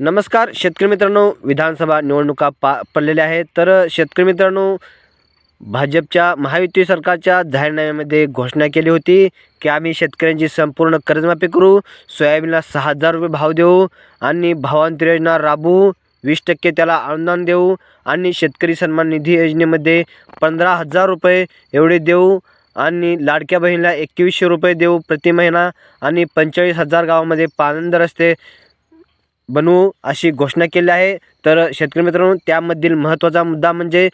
नमस्कार शेतकरी मित्रांनो विधानसभा निवडणुका पा पडलेल्या आहेत. तर शेतकरी मित्रांनो भाजपच्या महायुती सरकारच्या जाहीरनाम्यामध्ये घोषणा केली होती की आम्ही शेतकऱ्यांची संपूर्ण कर्जमाफी करू सोयाबीनला सहा हजार रुपये भाव देऊ आणि भावांतर योजना राबवू वीस टक्के त्याला अनुदान देऊ आणि शेतकरी सन्मान निधी योजनेमध्ये पंधरा हजार रुपये एवढे देऊ आणि लाडक्या बहिणीला एकवीसशे रुपये देऊ प्रति महिना आणि पंचेचाळीस हजार गावामध्ये पानंद रस्ते बनवू अशी घोषणा केली आहे. तर शेतकरी मित्रांनो त्यामधील महत्त्वाचा मुद्दा म्हणजे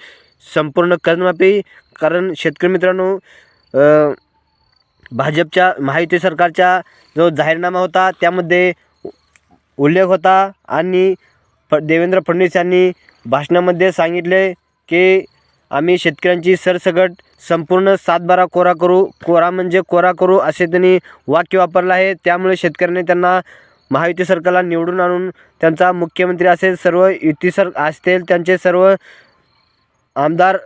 संपूर्ण कर्जमाफी. कारण शेतकरी मित्रांनो भाजपच्या महायुती सरकारचा जो जाहीरनामा होता त्यामध्ये उल्लेख होता आणि फ देवेंद्र फडणवीस यांनी भाषणामध्ये सांगितले की आम्ही शेतकऱ्यांची सरसगट संपूर्ण सातबारा कोरा करू. कोरा म्हणजे कोरा करू असे त्यांनी वाक्य वापरलं आहे. त्यामुळे शेतकऱ्यांनी त्यांना महायुती सरकारला निवडून आणून त्यांचा मुख्यमंत्री असेल सर्व युती सर असतील त्यांचे सर्व आमदार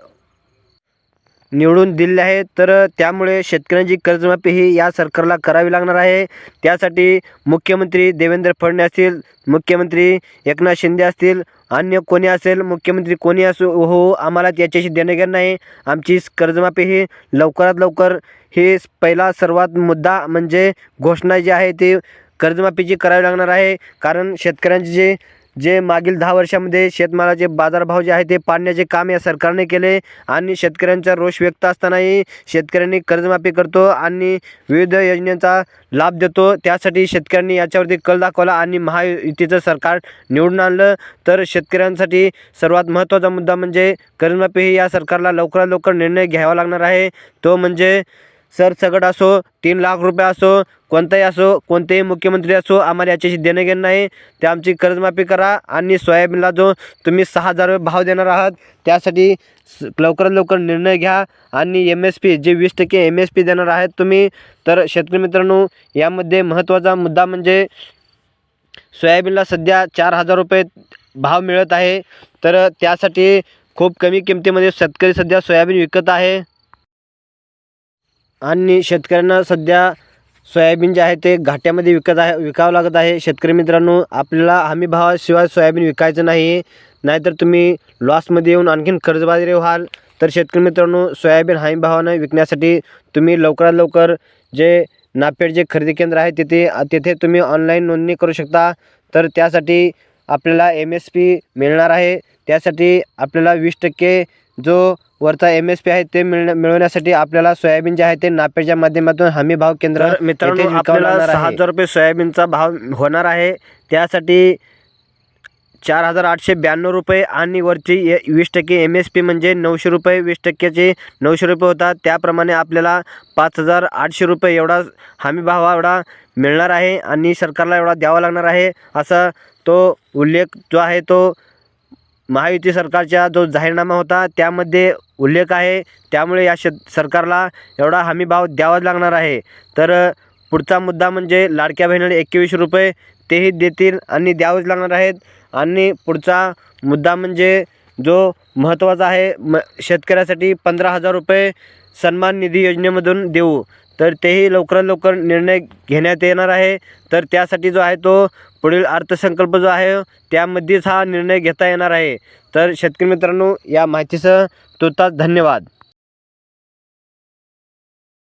निवडून दिले आहे तर त्यामुळे शेतकऱ्यांची कर्जमाफी ही या सरकारला करावी लागणार आहे. त्यासाठी मुख्यमंत्री देवेंद्र फडणवीस असतील मुख्यमंत्री एकनाथ शिंदे असतील अन्य कोणी असेल मुख्यमंत्री कोणी असो हो आम्हाला त्याच्याशी देणं घेणं नाही. आमची कर्जमाफी ही लवकरात लवकर हे पहिला सर्वात मुद्दा म्हणजे घोषणा जी आहे ती कर्जमाफीची करावी लागणार आहे कारण शेतकऱ्यांचे जे जे मागील दहा वर्षामध्ये शेतमालाचे बाजारभाव जे आहे ते पाडण्याचे काम या सरकारने केले आणि शेतकऱ्यांचा रोष व्यक्त असतानाही शेतकऱ्यांनी कर्जमाफी करतो आणि विविध योजनेचा लाभ देतो. त्यासाठी शेतकऱ्यांनी याच्यावरती कल दाखवला आणि महायुतीचं सरकार निवडून आणलं. तर शेतकऱ्यांसाठी सर्वात महत्त्वाचा मुद्दा म्हणजे कर्जमाफी ही या सरकारला लवकरात लवकर निर्णय घ्यावा लागणार आहे. तो म्हणजे सरसकट असो तीन लाख रुपये असो कोणताही असो कोणतेही मुख्यमंत्री असो आम्हाला याच्याशी देणं घेणं नाही. ते आमची कर्जमाफी करा आणि सोयाबीनला जो तुम्ही सहा हजार रुपये भाव देणार आहात त्यासाठी लवकरात लवकर निर्णय घ्या आणि एम एस पी जे वीस टक्के एम एस पी देणार आहेत तुम्ही तर शेतकरी मित्रांनो यामध्ये महत्त्वाचा मुद्दा म्हणजे सोयाबीनला सध्या चार हजार रुपये भाव मिळत आहे. तर त्यासाठी खूप कमी किमतीमध्ये शेतकरी सध्या सोयाबीन विकत आहे. आणि शेतकऱ्यांना सध्या सोयाबीन जे आहे ते घाट्यामध्ये विकत आहे विकावं लागत आहे. शेतकरी मित्रांनो आपल्याला हमी भावाशिवाय सोयाबीन विकायचं नाही. नाहीतर तुम्ही लॉसमध्ये येऊन आणखीन कर्जबाजारी व्हाल. तर शेतकरी मित्रांनो सोयाबीन हमी भावानं विकण्यासाठी तुम्ही लवकरात लवकर जे नापेड जे खरेदी केंद्र आहे तिथे तिथे तुम्ही ऑनलाईन नोंदणी करू शकता. तर त्यासाठी आपल्याला एम एस पी मिळणार आहे. त्यासाठी आपल्याला वीस टक्के जो वरचा एम एस पी आहे ते मिळण्या मिळवण्यासाठी आपल्याला सोयाबीन जे आहे ते नापेच्या माध्यमातून हमी भाव केंद्र मित्रांनो, आपल्याला सहा. हजार रुपये सोयाबीनचा भाव होणार आहे त्यासाठी चार हजार आठशे ब्याण्णव रुपये आणि वरची ए वीस टक्के एम एस पी म्हणजे नऊशे रुपये वीस टक्क्याचे नऊशे रुपये होतात त्याप्रमाणे आपल्याला पाच हजार आठशे रुपये एवढा हमी भाव एवढा मिळणार आहे आणि सरकारला एवढा द्यावा लागणार आहे असा तो उल्लेख जो आहे तो महायुती सरकारचा जो जाहीरनामा होता त्यामध्ये उल्लेख आहे. त्यामुळे या शेत सरकारला एवढा हमी भाव द्यावाच लागणार आहे. तर पुढचा मुद्दा म्हणजे लाडक्या बहिणीला एकवीसशे रुपये तेही देतील आणि द्यावेच लागणार आहेत. आणि पुढचा मुद्दा म्हणजे जो महत्त्वाचा आहे म शेतकऱ्यासाठी पंधरा हजार रुपये सन्मान निधी योजनेमधून देऊ. तर तेही लवकरात लवकर निर्णय घेण्यात येणार आहे. तर त्यासाठी जो आहे तो पुढील अर्थसंकल्प जो आहे त्यामध्येच हा निर्णय घेता येणार आहे. तर शेतकरी मित्रांनो या माहितीसह तुर्तास धन्यवाद.